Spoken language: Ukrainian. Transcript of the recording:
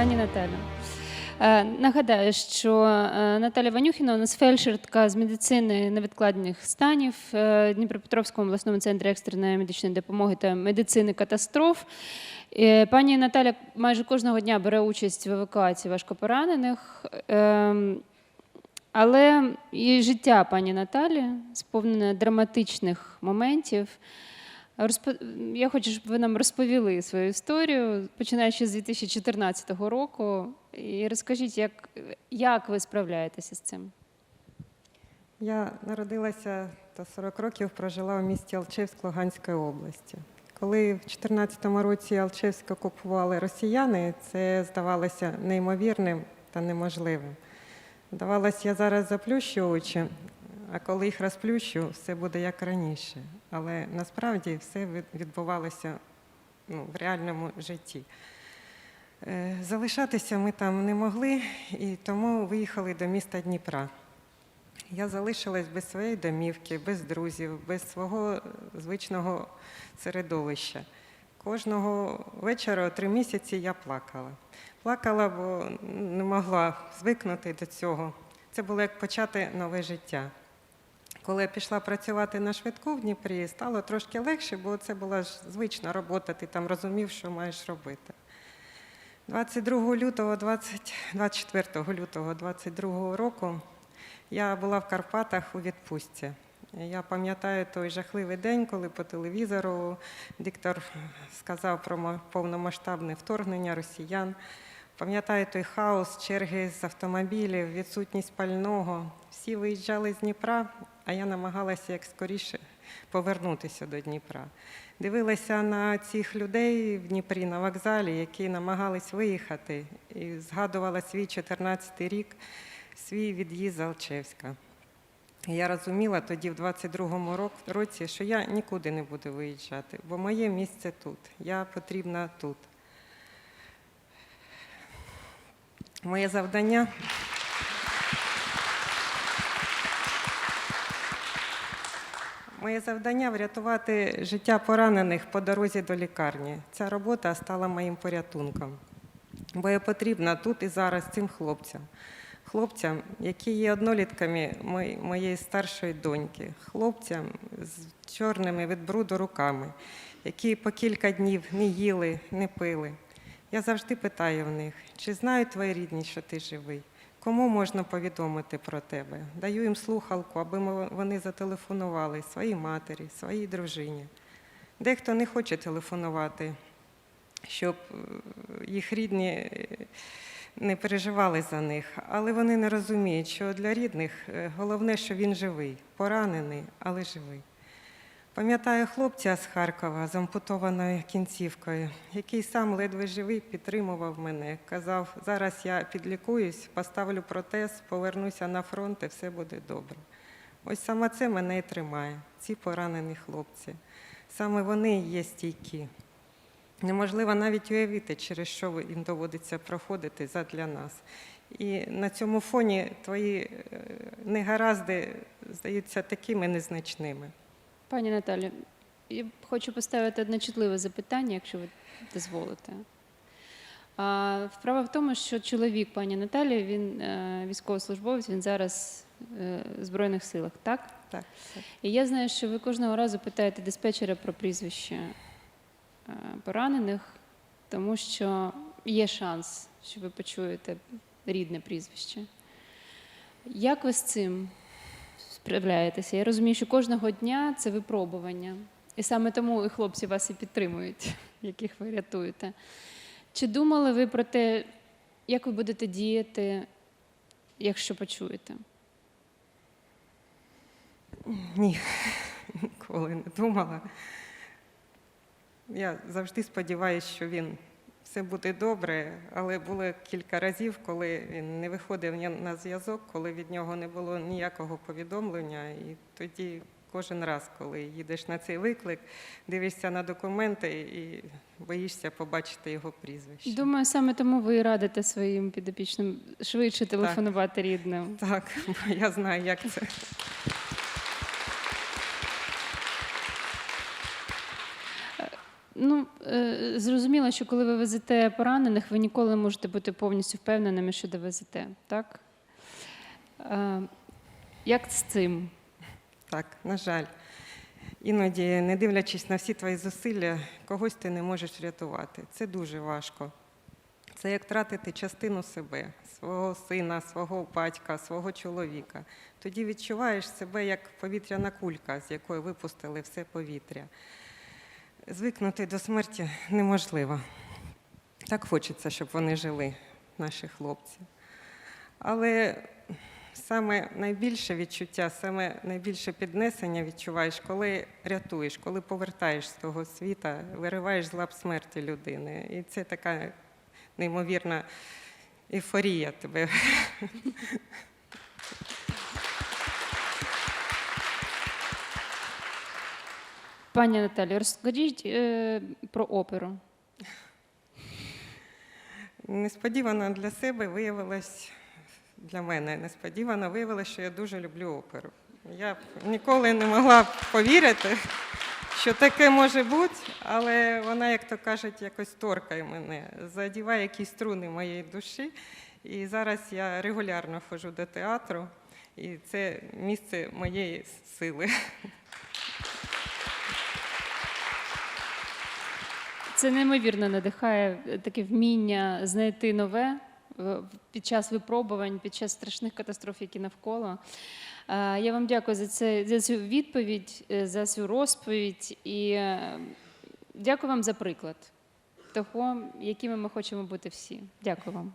Пані Наталя. е, Нагадаю, що е, Наталя Ванюхіна у нас фельдшерка з медицини невідкладних станів е, Дніпропетровському обласному центрі екстреної медичної допомоги та медицини катастроф. Пані Наталя майже кожного дня бере участь в евакуації важкопоранених. Але і життя пані Наталі сповнене драматичних моментів. Я хочу, щоб ви нам розповіли свою історію, починаючи з 2014 року. І розкажіть, як, як ви справляєтеся з цим? Я народилася та 40 років прожила у місті Алчевськ Луганської області. Коли в 2014 році Алчевськ окупували росіяни, це здавалося неймовірним та неможливим. Здавалося, я зараз заплющу очі, а коли їх розплющу, все буде як раніше. Але насправді все відбувалося ну, в реальному житті. Е, Залишатися ми там не могли, і тому виїхали до міста Дніпра. Я залишилась без своєї домівки, без друзів, без свого звичного середовища. Кожного вечора три місяці я плакала. Плакала, бо не могла звикнути до цього. Це було як почати нове життя. Коли я пішла працювати на швидку в Дніпрі, стало трошки легше, бо це була ж звична робота, ти там розумів, що маєш робити. 22 лютого, 20, 24 лютого 22 року я була в Карпатах у відпустці. Я пам'ятаю той жахливий день, коли по телевізору диктор сказав про повномасштабне вторгнення росіян. Пам'ятаю той хаос, черги з автомобілів, відсутність пального. Всі виїжджали з Дніпра, а я намагалася як скоріше повернутися до Дніпра. Дивилася на цих людей в Дніпрі на вокзалі, які намагались виїхати, і згадувала свій 14-й рік, свій від'їзд з Алчевська. Я розуміла тоді, в 22-му році, що я нікуди не буду виїжджати, бо моє місце тут, я потрібна тут. Моє завдання Моє завдання врятувати життя поранених по дорозі до лікарні. Ця робота стала моїм порятунком. Бо я потрібна тут і зараз цим хлопцям. Хлопцям, які є однолітками моєї старшої доньки, хлопцям з чорними від бруду руками, які по кілька днів не їли, не пили. Я завжди питаю в них, чи знають твої рідні, що ти живий? Кому можна повідомити про тебе? Даю їм слухалку, аби вони зателефонували своїй матері, своїй дружині. Дехто не хоче телефонувати, щоб е, їх рідні е, не переживали за них, але вони не розуміють, що для рідних е, головне, що він живий, поранений, але живий. Пам'ятаю хлопця з Харкова з ампутованою кінцівкою, який сам ледве живий підтримував мене. Казав, зараз я підлікуюсь, поставлю протез, повернуся на фронт і все буде добре. Ось саме це мене і тримає, ці поранені хлопці. Саме вони є стійкі. Неможливо навіть уявити, через що їм доводиться проходити задля нас. І на цьому фоні твої е, негаразди здаються такими незначними. Пані Наталі, я хочу поставити одне чутливе запитання, якщо ви дозволите. Вправа в тому, що чоловік пані Наталі, він е, військовослужбовець, він зараз е, в Збройних силах, так? Так, так. І я знаю, що ви кожного разу питаєте диспетчера про прізвище е, поранених, тому що є шанс, що ви почуєте рідне прізвище. Як ви з цим справляєтеся? Я розумію, що кожного дня це випробування. І саме тому і хлопці вас і підтримують, яких ви рятуєте. Чи думали ви про те, як ви будете діяти, якщо почуєте? Ні, ніколи не думала. Я завжди сподіваюся, що він все буде добре, але було кілька разів, коли він не виходив на зв'язок, коли від нього не було ніякого повідомлення. І тоді кожен раз, коли їдеш на цей виклик, дивишся на документи і боїшся побачити його прізвище. Думаю, саме тому ви і радите своїм підопічним швидше телефонувати рідним. Так, бо я знаю, як це. Ну, е, зрозуміло, що коли ви везете поранених, ви ніколи не можете бути повністю впевненими, що довезете, так? Е, Як з цим? Так, на жаль. Іноді, не дивлячись на всі твої зусилля, когось ти не можеш врятувати. Це дуже важко. Це як втратити частину себе, свого сина, свого батька, свого чоловіка. Тоді відчуваєш себе як повітряна кулька, з якої випустили все повітря. Звикнути до смерті неможливо. Так хочеться, щоб вони жили, наші хлопці. Але саме найбільше відчуття, саме найбільше піднесення відчуваєш, коли рятуєш, коли повертаєш з того світа, вириваєш з лап смерті людини. І це така неймовірна ейфорія тебе. Пані Наталі, розкажіть е, про оперу. Несподівано для себе виявилось, для мене несподівано виявилось, що я дуже люблю оперу. Я б ніколи не могла повірити, що таке може бути, але вона, як то кажуть, якось торкає мене, задіває якісь струни моєї душі. І зараз я регулярно ходжу до театру, і це місце моєї сили. Це неймовірно надихає е, таке вміння знайти нове е, під час випробувань, під час страшних катастроф, які навколо. Е, Я вам дякую за, це, за цю відповідь, за цю розповідь і дякую вам за приклад того, якими ми хочемо бути всі. Дякую вам.